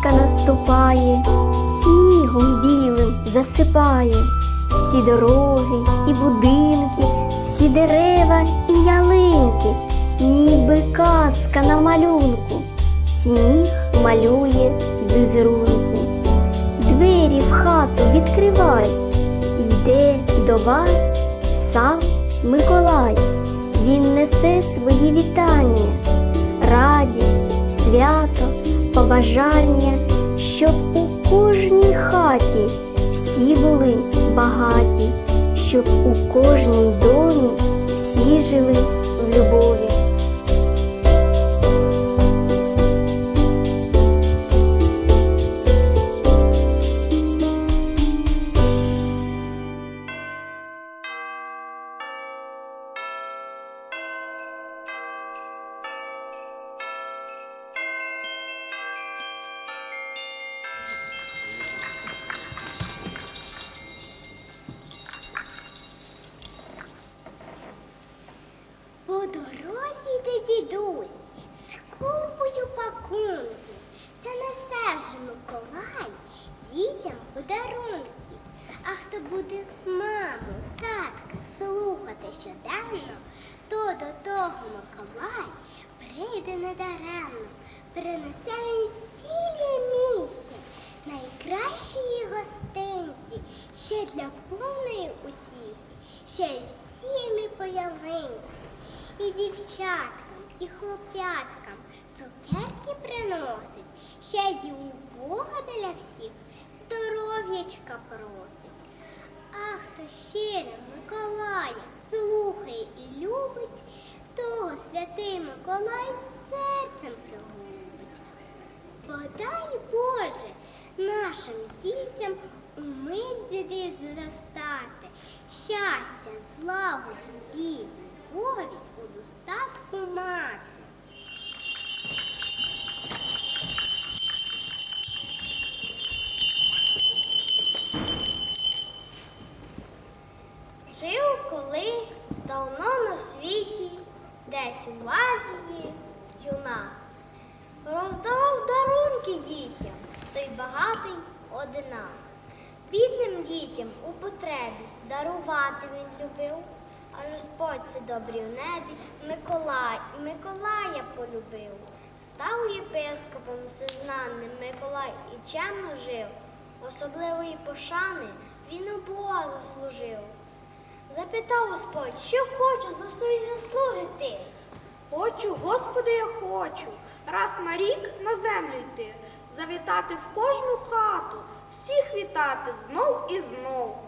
нічка наступає, снігом білим засипає всі дороги і будинки, всі дерева і ялинки, ніби казка на малюнку, сніг малює візерунки. Двері в хату відкривай, йде до вас сам Миколай. Він несе свої вітання, радість, свято, побажання, щоб у кожній хаті всі були багаті, щоб у кожній домі всі жили в любові. По дорозі йде дідусь з купою пакунків. Це несе вже Миколай дітям подарунки. А хто буде маму, татка слухати щоденно, то до того Миколай прийде недаремно, принесе він цілі місця, найкращі її гостинці, ще для повної утіхи, ще й всіми по ялинці. І дівчаткам, і хлоп'яткам цукерки приносить, ще й у Бога для всіх здоров'ячка просить. А хто щиро Миколая слухає і любить, того святий Миколай серцем пригубить. Подай Боже нашим дітям у мить зростати, щастя, злагоду і любові у достатку мати. Жив колись давно на світі, десь у Азії юнак. Роздавав дарунки дітям, той багатий одинак. Бідним дітям у потребі дарувати він любив, Господь це добрий в небі Миколай, Миколая полюбив. Став єпископом всезнанним Миколай і чемно жив. Особливої пошани він у Бога заслужив. Запитав Господь, що хочу за свої заслуги ти. Хочу, Господи, я хочу, раз на рік на землю йти, завітати в кожну хату, всіх вітати знов і знов,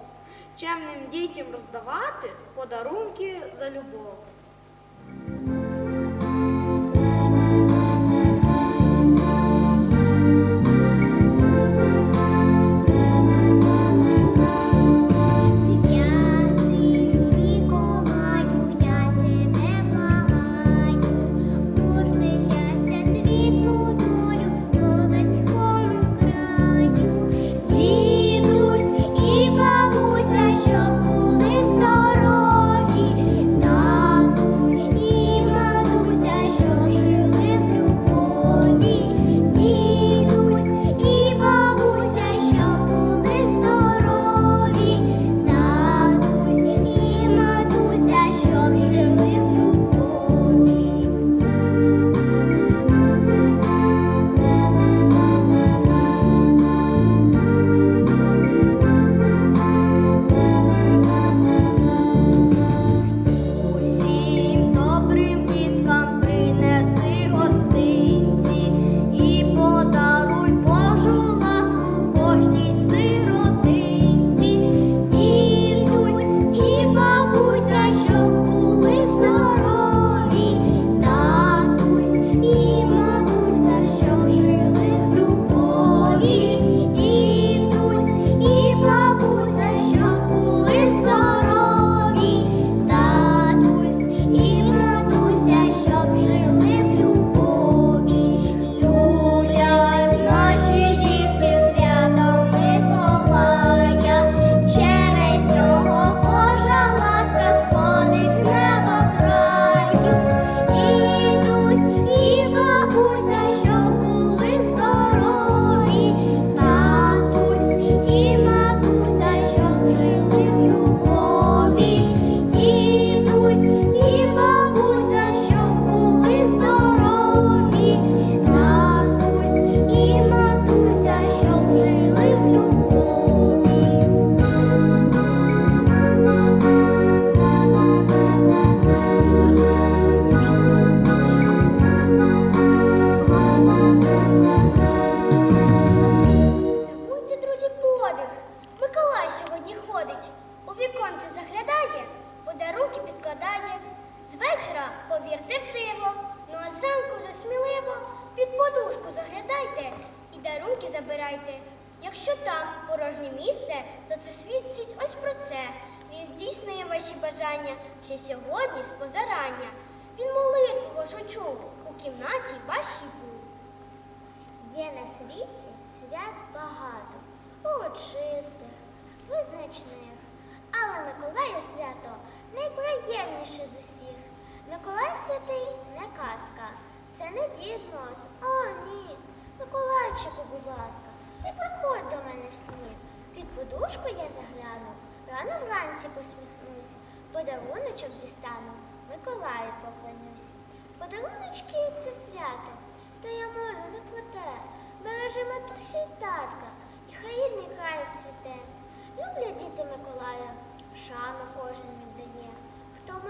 чемним дітям роздавати подарунки за любов. Звечора вечора повір диво, ну а зранку вже сміливо під подушку заглядайте і дарунки забирайте. Якщо там порожнє місце, то це свідчить ось про це. Він здійснює ваші бажання ще сьогодні з позарання. Він молитву вашу чув у кімнаті вашій був. Є на світі свят багато, урочистих, визначних. Але Миколаю свято найприємніше з усіх. Миколай святий не казка, це не Дід Мороз, О, ні. Миколайчику, будь ласка, ти приходь до мене в сні. Під подушку я загляну, рано вранці посміхнусь, подаруночок дістану, Миколаю поклонюсь. Подаруночки це свято, та я молю не про те. Бережи матусю й татка, і хай рідний край цвіте. Люблять діти Миколая, шану кожен віддає. Хто в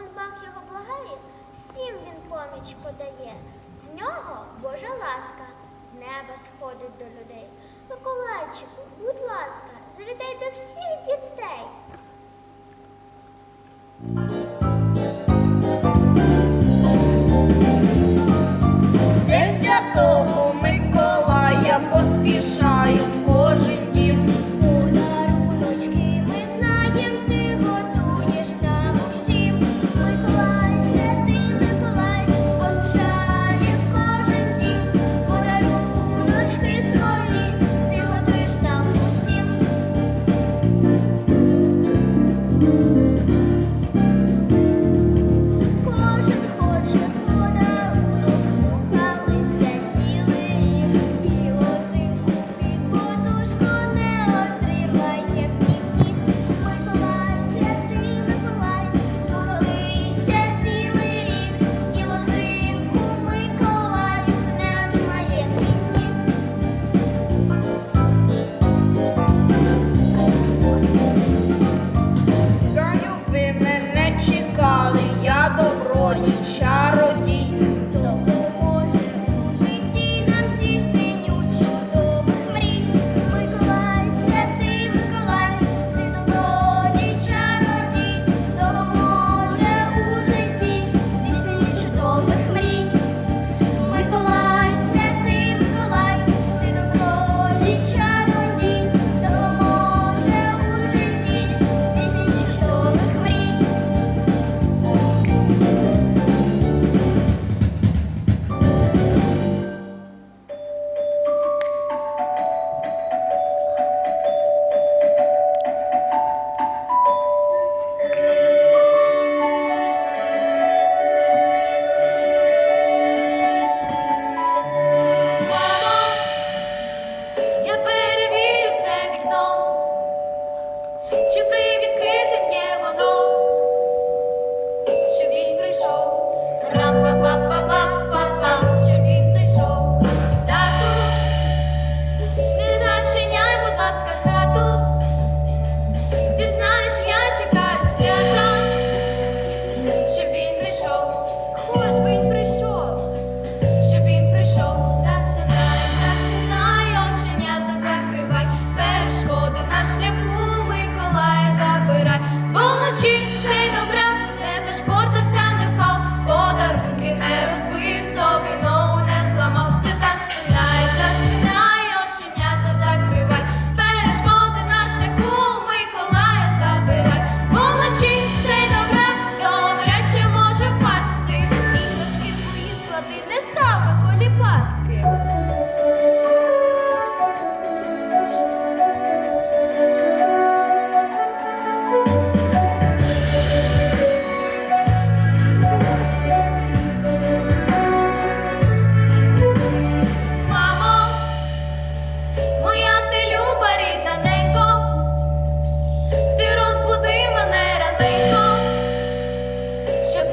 його благає, всім він поміч подає. З нього Божа ласка з неба сходить до людей. Миколайчику, будь ласка, завітай до всіх дітей.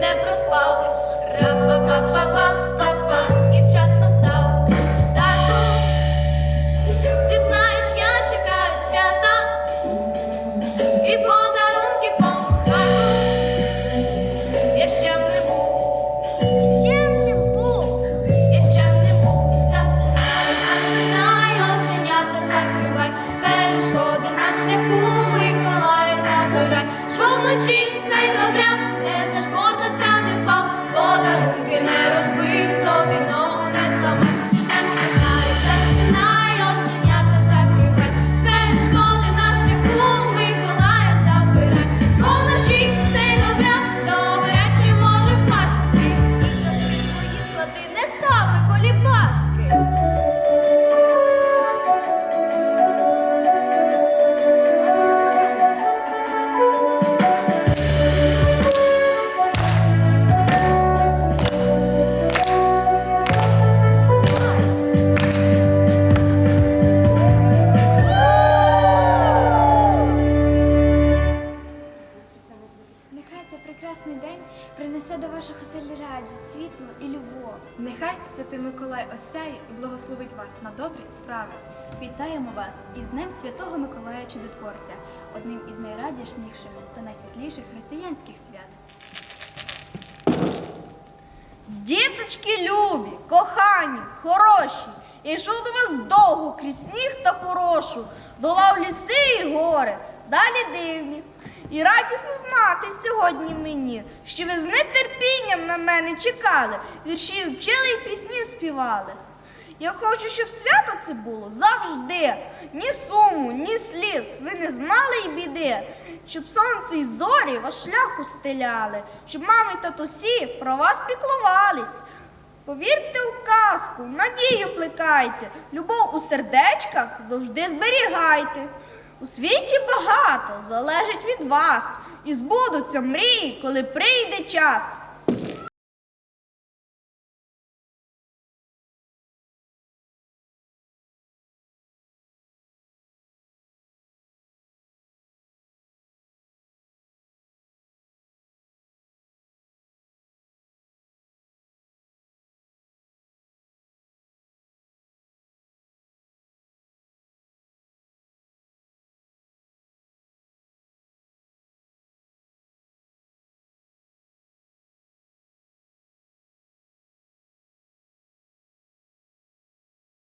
не проспав. не знаєш, я чекаю свята і подарунки по хату. Я ще не був, не був, я ще не був. Оченята закривай, перешкоди на шляху Миколаю забирай, щоб вночі цей добря не зажбо руки не розбивають. цей прекрасний день принесе до ваших оселі радість, світло і любов. Нехай Святий Миколай осяє і благословить вас на добрі справи. Вітаємо вас із Днем Святого Миколая Чудотворця, одним із найрадісніших та найсвітліших християнських свят. Діточки любі, кохані, хороші. Я йшов до вас довго крізь сніг та порошу, долав ліси і гори, далі дивні. І радісно знати сьогодні мені, що ви з нетерпінням на мене чекали, вірші вчили і пісні співали. Я хочу, щоб свято це було завжди. Ні суму, ні сліз, ви не знали й біди, щоб сонце й зорі ваш шлях устеляли, щоб мами й татусі про вас піклувались. Повірте у казку, надію плекайте, любов у сердечках завжди зберігайте. У світі багато залежить від вас, і збудуться мрії, коли прийде час.